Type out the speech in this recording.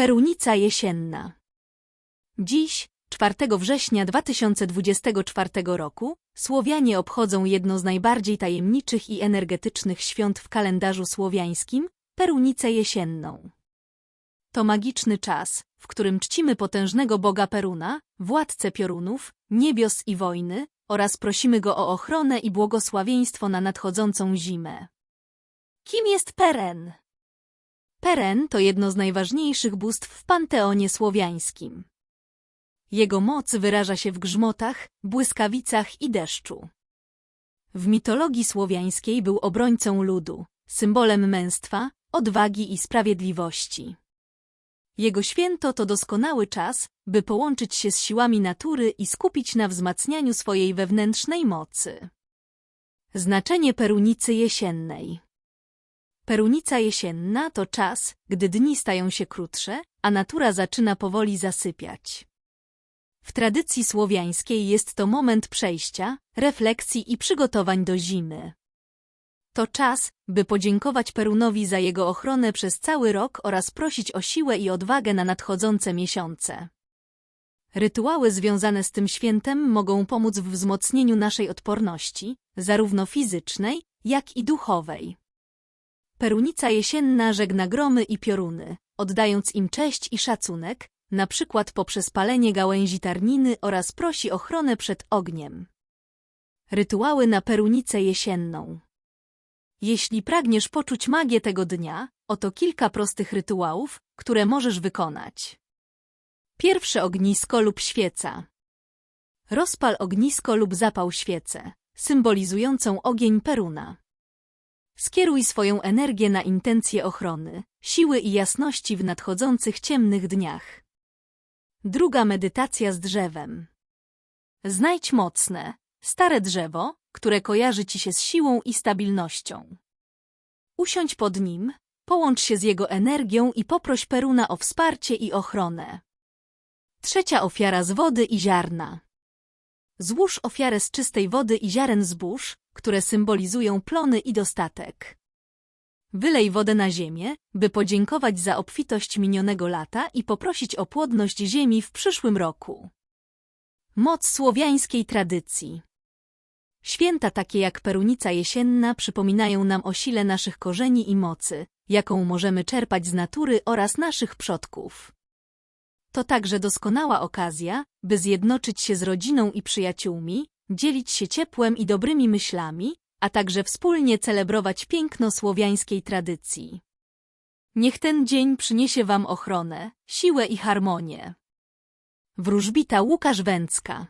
Perunica jesienna. Dziś, 4 września 2024 roku, Słowianie obchodzą jedno z najbardziej tajemniczych i energetycznych świąt w kalendarzu słowiańskim Perunicę jesienną. To magiczny czas, w którym czcimy potężnego boga Peruna, władcę piorunów, niebios i wojny, oraz prosimy go o ochronę i błogosławieństwo na nadchodzącą zimę. Kim jest Peren? Peren to jedno z najważniejszych bóstw w panteonie słowiańskim. Jego moc wyraża się w grzmotach, błyskawicach i deszczu. W mitologii słowiańskiej był obrońcą ludu, symbolem męstwa, odwagi i sprawiedliwości. Jego święto to doskonały czas, by połączyć się z siłami natury i skupić na wzmacnianiu swojej wewnętrznej mocy. Znaczenie perunicy jesiennej Perunica jesienna to czas, gdy dni stają się krótsze, a natura zaczyna powoli zasypiać. W tradycji słowiańskiej jest to moment przejścia, refleksji i przygotowań do zimy. To czas, by podziękować Perunowi za jego ochronę przez cały rok oraz prosić o siłę i odwagę na nadchodzące miesiące. Rytuały związane z tym świętem mogą pomóc w wzmocnieniu naszej odporności, zarówno fizycznej, jak i duchowej. Perunica jesienna żegna gromy i pioruny, oddając im cześć i szacunek, na przykład poprzez palenie gałęzi tarniny oraz prosi ochronę przed ogniem. Rytuały na perunicę jesienną Jeśli pragniesz poczuć magię tego dnia, oto kilka prostych rytuałów, które możesz wykonać. Pierwsze ognisko lub świeca. Rozpal ognisko lub zapał świecę, symbolizującą ogień Peruna. Skieruj swoją energię na intencje ochrony, siły i jasności w nadchodzących ciemnych dniach. Druga medytacja z drzewem. Znajdź mocne, stare drzewo, które kojarzy ci się z siłą i stabilnością. Usiądź pod nim, połącz się z jego energią i poproś Peruna o wsparcie i ochronę. Trzecia ofiara z wody i ziarna. Złóż ofiarę z czystej wody i ziaren zbóż, które symbolizują plony i dostatek. Wylej wodę na ziemię, by podziękować za obfitość minionego lata i poprosić o płodność ziemi w przyszłym roku. Moc słowiańskiej tradycji Święta takie jak Perunica Jesienna przypominają nam o sile naszych korzeni i mocy, jaką możemy czerpać z natury oraz naszych przodków. To także doskonała okazja, by zjednoczyć się z rodziną i przyjaciółmi, dzielić się ciepłem i dobrymi myślami, a także wspólnie celebrować piękno słowiańskiej tradycji. Niech ten dzień przyniesie Wam ochronę, siłę i harmonię. Wróżbita Łukasz Węcka